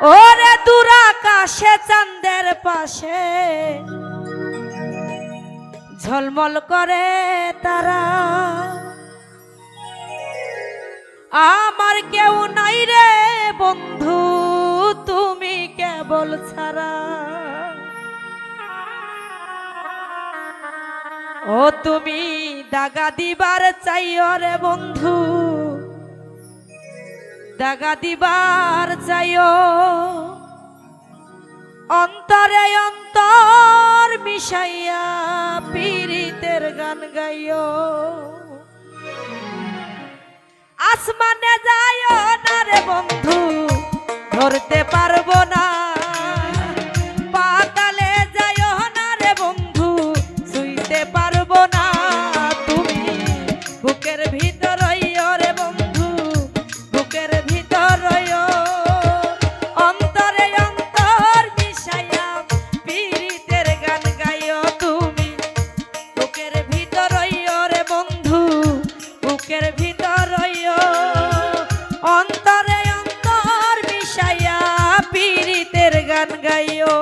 ওরে দুরাকাশে চাঁদের পাশে ঝলমল করে তারা। আমার কেউ নাই রে বন্ধু, তুমি কেবল ছাড়া। ও তুমি দাগা দিবার চাইও রে বন্ধু দাগা দিবার চাইও। অন্তরে অন্তর মিশাইয়া পীড়িতের গান গাইও। আসমানে যাইও না রে বন্ধু, ধরতে পারব অন্তরে অন্তর মিশাইয়া পীড়িতের গান গাইও।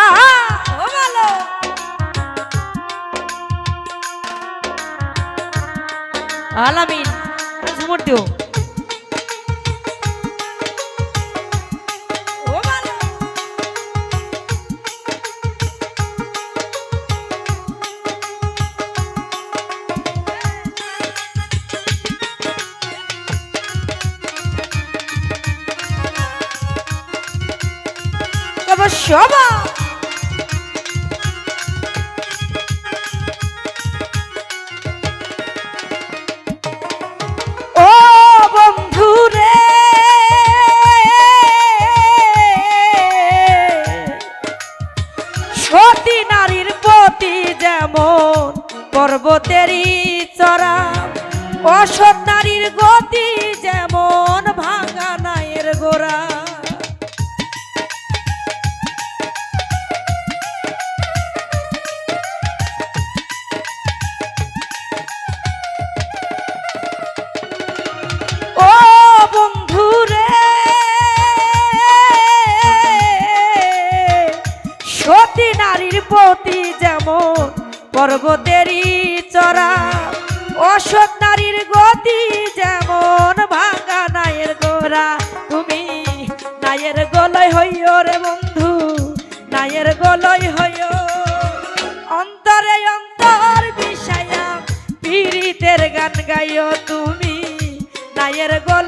আহা ও আলামিন ঝুমুর শোভা সতী নারীর প্রতি যেমন পর্বতেরই চড়া অসৎ নারীর গতি পর্বতেরই চড়া। অসৎ নারীর গতি যেমন ভাঙা নায়ের গোড়া। তুমি নায়ের গলয় হইও রে বন্ধু, নায়ের গলয় হইও। অন্তরে অন্তর বিষায়া, পীড়িতের গান গাইও তুমি, নায়ের গলয়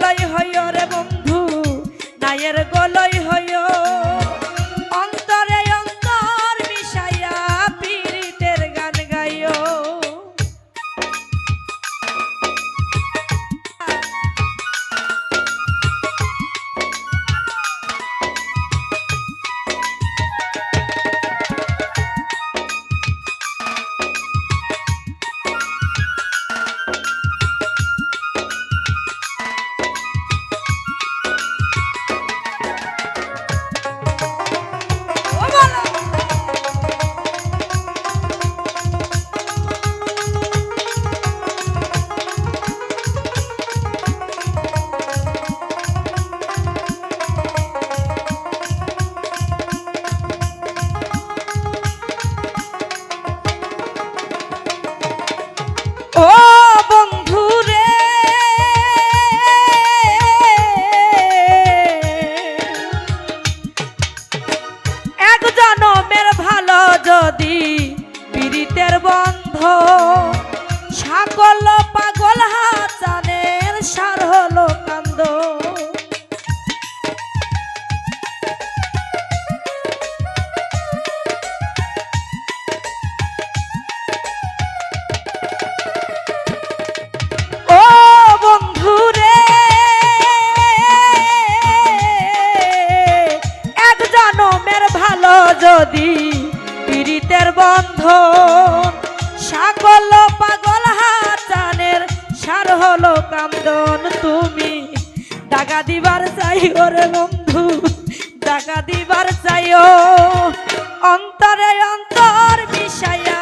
জনমের ভালো যদি পীড়িতের বন্ধ। সকল পাগল হাচানের সার হলো কান্দ ভালো যদি পীড়িতের বন্ধ সকল পাগল হাচানের সার হলো কান্দন তুমি। দাগা দিবার চাই ওরে বন্ধু, দাগা দিবার চাইও অন্তরে অন্তর মিশাইয়া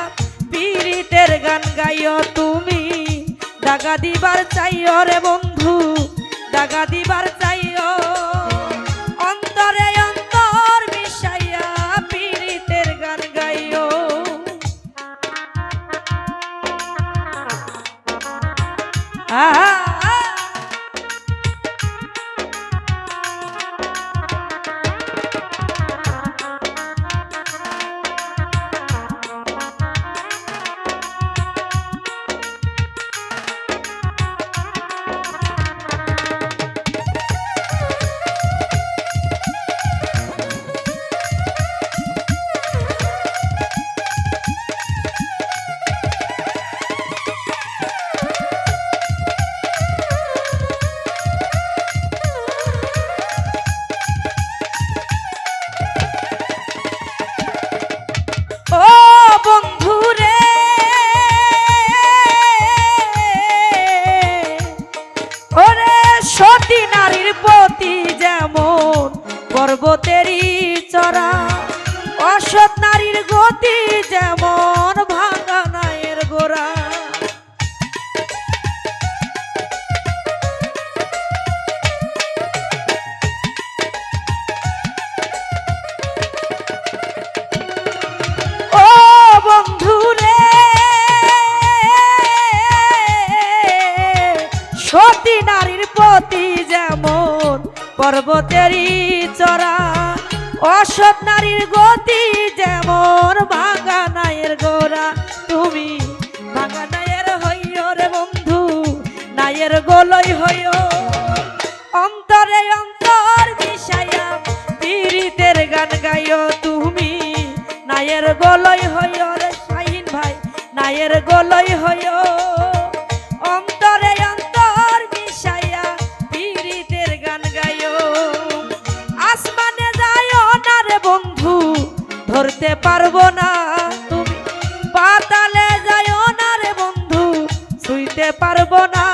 পীড়িতের গান গাইও তুমি। দাগা দিবার চাইও রে বন্ধু সতী গতি যেমন ভাঙা নায়ের গোড়া। সতী নারীর প্রতি যেমন পর্বতেরই চড়া অসৎ নারীর গতি যেমন ভাঙা নায়ের গোড়া। তুমি ভাঙা নায়ের হইও রে বন্ধু, নায়ের গোলই হইও ধরতে পারব না। তুমি পাতালে যায় না রে বন্ধু শুইতে পারব না।